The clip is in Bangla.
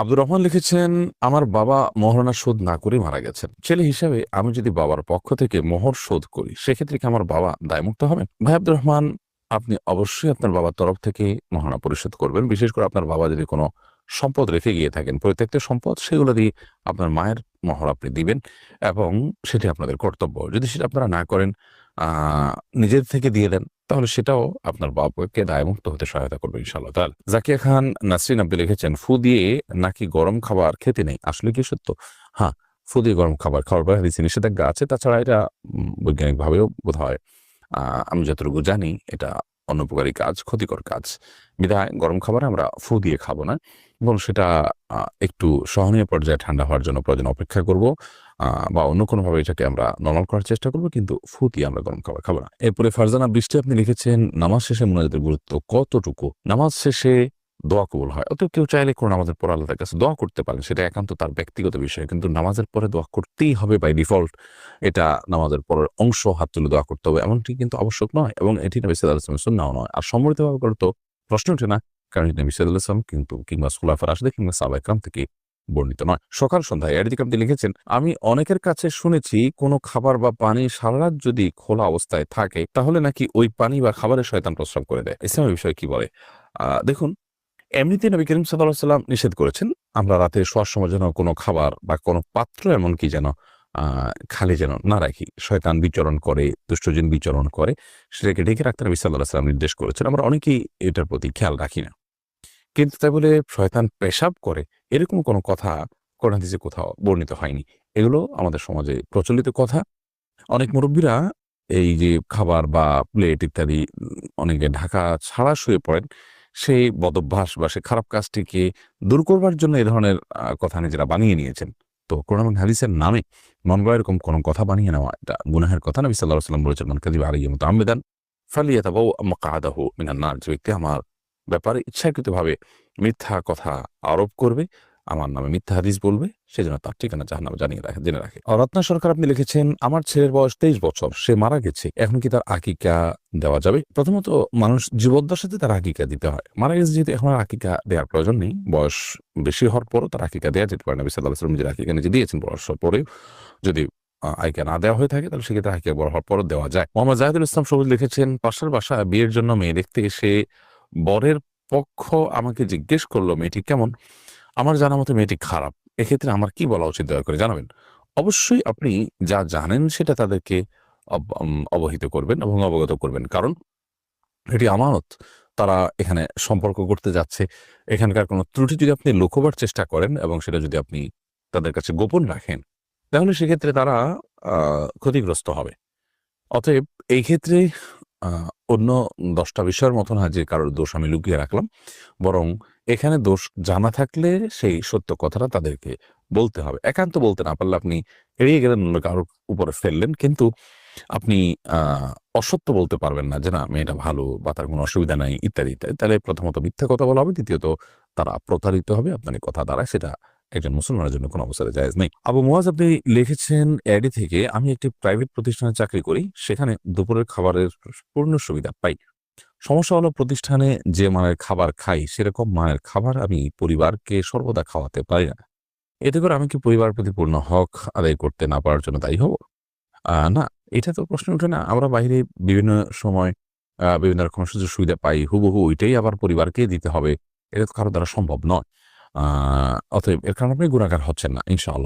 আব্দুর রহমান লিখেছেন, আমার বাবা মহারণা শোধ না করে মারা গেছেন। ছেলে হিসাবে আমি যদি বাবার পক্ষ থেকে মোহর শোধ করি, সেক্ষেত্রে কি আমার বাবা দায়মুক্ত হবেন? ভাই আব্দুর রহমান, আপনি অবশ্যই আপনার বাবার তরফ থেকে মহারণা পরিশোধ করবেন। বিশেষ করে আপনার বাবা যদি কোনো সম্পদ রেখে গিয়ে থাকেন পরিত্যক্ত সম্পদ সেগুলো দিয়ে আপনার মায়ের মহর আপনি দিবেন এবং সেটি আপনাদের কর্তব্য। যদি সেটা আপনারা না করেন নিজের থেকে দিয়ে দেন তাহলে সেটাও আপনার বাবাকে দায়মুক্ত হতে সহায়তা করবে ইনশাআল্লাহ। তাহলে জাকিয়া খান, নাসরিন আব্দুল লিখেছেন, ফু দিয়ে নাকি গরম খাবার খেতে নেই? আসলে কি সত্য? হ্যাঁ ফু দিয়ে গরম খাবার খাওয়ার পরে হাদিসে নিষেধাজ্ঞা আছে, তাছাড়া এটা বৈজ্ঞানিকভাবেও বোধ হয় আমি যতটুকু জানি, এটা অনুপকারী কাজ, ক্ষতিকর কাজ। বিধায় গরম খাবার আমরা ফু দিয়ে খাব না। এবং সেটা একটু সহনীয় পর্যায়ে ঠান্ডা হওয়ার জন্য প্রয়োজন অপেক্ষা করব। বা অন্য কোনোভাবে এটাকে আমরা নর্মাল করার চেষ্টা করব, কিন্তু ফু দিয়ে আমরা গরম খাবার খাব না। এরপরে ফারজানা, বৃষ্টি আপনি লিখেছেন, নামাজ শেষে মোনাজাতের গুরুত্ব কতটুকু? নামাজ শেষে দোয়া কবুল হয়। অত কেউ চাইলে কোনো নামাজের পর আল্লাহর কাছে দোয়া করতে পারেন, সেটা একান্ত তার ব্যক্তিগত বিষয়। কিন্তু নামাজের পরে দোয়া করতেই হবে বাই ডিফল্ট এটা নামাজের পরের অংশ, হাত তুলে দোয়া করতে হবে। এমনটি কিন্তু আবশ্যক নয় এবং এটি নবী সাল্লাহ আসলামের সুন্নাও নয়। আর সম্মিলিতভাবে করে তো প্রশ্ন ওঠে না কারণ কিন্তু কিংবা সুলাফার আসলে কিংবা সাবাইকরাম থেকে বর্ণিত নয়। সকাল সন্ধ্যায় আপনি লিখেছেন, আমি অনেকের কাছে শুনেছি কোনো খাবার বা পানি সারা রাত যদি খোলা অবস্থায় থাকে, তাহলে নাকি ওই পানি বা খাবারের শয়তান প্রস্রাব করে দেয়? ইসলামের বিষয়ে কি বলে? দেখুন এমনিতে নবী করিম সাল্লাহ সাল্লাম নিষেধ করেছেন, আমরা রাতে শোয়ার সময় যেন কোনো খাবার বা কোনো পাত্র এমনকি যেন খালি যেন না রাখি। শয়তান বিচরণ করে, দুষ্টজিন বিচরণ করে, সেটাকে ঢেকে রাখতে নবী সাল্লাহ সাল্লাম নির্দেশ করেছেন। আমরা অনেকেই এটার প্রতি খেয়াল রাখি না। কিন্তু তাই বলে শয়তান পেশাব করে, এরকম কোনো কথা কোরআন হাদিসে কোথাও বর্ণিত হয়নি। এগুলো আমাদের সমাজে প্রচলিত কথা। অনেক মুরব্বীরা এই যে খাবার বা প্লেট ইত্যাদি অনেকে ঢাকা ছাড়া শুয়ে পড়েন, সেই বদভ্যাস বা সেই খারাপ কাজটিকে দূর করবার জন্য এ ধরনের কথা নিজেরা বানিয়ে নিয়েছেন। তো কোরআন হাদিসের নামে মন গড়া এরকম কোনো কথা বানিয়ে নেওয়া এটা গুনাহের কথা। নবী সাল্লাহ সাল্লাম বলেছেন, মান কাদিব আলী মতো আমেদান ফালিয়াতাবাউ মাকাদাহু মিনান নার। যে ব্যক্তি আমার ব্যাপারে ইচ্ছাকৃতভাবে মিথ্যা কথা আরোপ করবে, আমার নামে মিথ্যা হাদিস বলবে, সেজন্য তার ঠিকানা জাহান নামে জানিয়ে রাখে, জেনে রাখে। রত্না সরকার আপনি লিখেছেন, আমার ছেলের বয়স তেইশ বছর, সে মারা গেছে, এখন কি তার আকিকা দেওয়া যাবে? প্রথমত, মানুষ জীবদ্দশাতে তার আকিকা দিতে হয়। মারা গেছে যেহেতু এখন আর আকিকা দেওয়ার প্রয়োজন নেই, বয়স বেশি হওয়ার পরও তার আকিকা দেওয়া যেতে পারে নবী সাল্লাহ সাল্লাম নিজের আকিকা নিজে দিয়েছেন, বয়স পরেও যদি আইকা না দেওয়া হয়ে থাকে, তাহলে সেক্ষেত্রে আইকা বড় হওয়ার পরও দেওয়া যায়। মোহাম্মদ জাহিদুল ইসলাম সবুজ লিখেছেন, পাশের বাসা বিয়ের জন্য মেয়ে দেখতে এসে বরের পক্ষ আমাকে জিজ্ঞেস করল, মেয়েটি কেমন? আমার জানা মতো মেয়েটি খারাপ। এক্ষেত্রে আমার কি বলা উচিত দয়া করে জানাবেন? অবশ্যই আপনি যা জানেন সেটা তাদেরকে অব- অবহিত করবেন এবং অবগত করবেন। কারণ এটি আমানত। তারা এখানে সম্পর্ক করতে যাচ্ছে। এখানকার কোনো ত্রুটি যদি আপনি লুকোবার চেষ্টা করেন এবং সেটা যদি আপনি তাদের কাছে গোপন রাখেন, তাহলে সেক্ষেত্রে তারা ক্ষতিগ্রস্ত হবে। অতএব এই ক্ষেত্রে অন্য দশটা বিষয়ের মতো না যে কারোর দোষ আমি লুকিয়ে রাখলাম। বরং এখানে দোষ জানা থাকলে সেই সত্য কথাটা তাদেরকে বলতে হবে। একান্ত বলতে না পারলে আপনি এড়িয়ে গেলেন, অন্য কারোর উপরে ফেললেন। কিন্তু আপনি অসত্য বলতে পারবেন না যে, না, মেয়েটা ভালো বা তার কোনো অসুবিধা নাই, ইত্যাদি ইত্যাদি। তাহলে প্রথমত মিথ্যা কথা বলা হবে, দ্বিতীয়ত তারা প্রতারিত হবে, আপনার কথা দ্বারা সেটা একজন মুসলমানের জন্য কোনো অবস্থাতে জায়েজ নেই। আবু মুয়াজ আপনি লিখেছেন অ্যাডি থেকে আমি একটি প্রাইভেট প্রতিষ্ঠানে চাকরি করি, সেখানে দুপুরের খাবারের পূর্ণ সুবিধা পাই। সমস্যা হলো প্রতিষ্ঠানে যে মানের খাবার খাই, সেরকম মানের খাবার আমি পরিবারকে সর্বদা খাওয়াতে পারি না। এতে করে আমি কি পরিবার প্রতি পূর্ণ হক আদায় করতে না পারার জন্য দায়ী হব? না, এটা তো প্রশ্ন ওঠে না। আমরা বাইরে বিভিন্ন সময় বিভিন্ন রকম সুযোগ সুবিধা পাই, হুবহু ওইটাই আবার পরিবারকে দিতে হবে। এটা তো কারও দ্বারা সম্ভব নয়। অতএব এর কারণে আপনি গুণাকার হচ্ছেন না ইনশাআল্লাহ।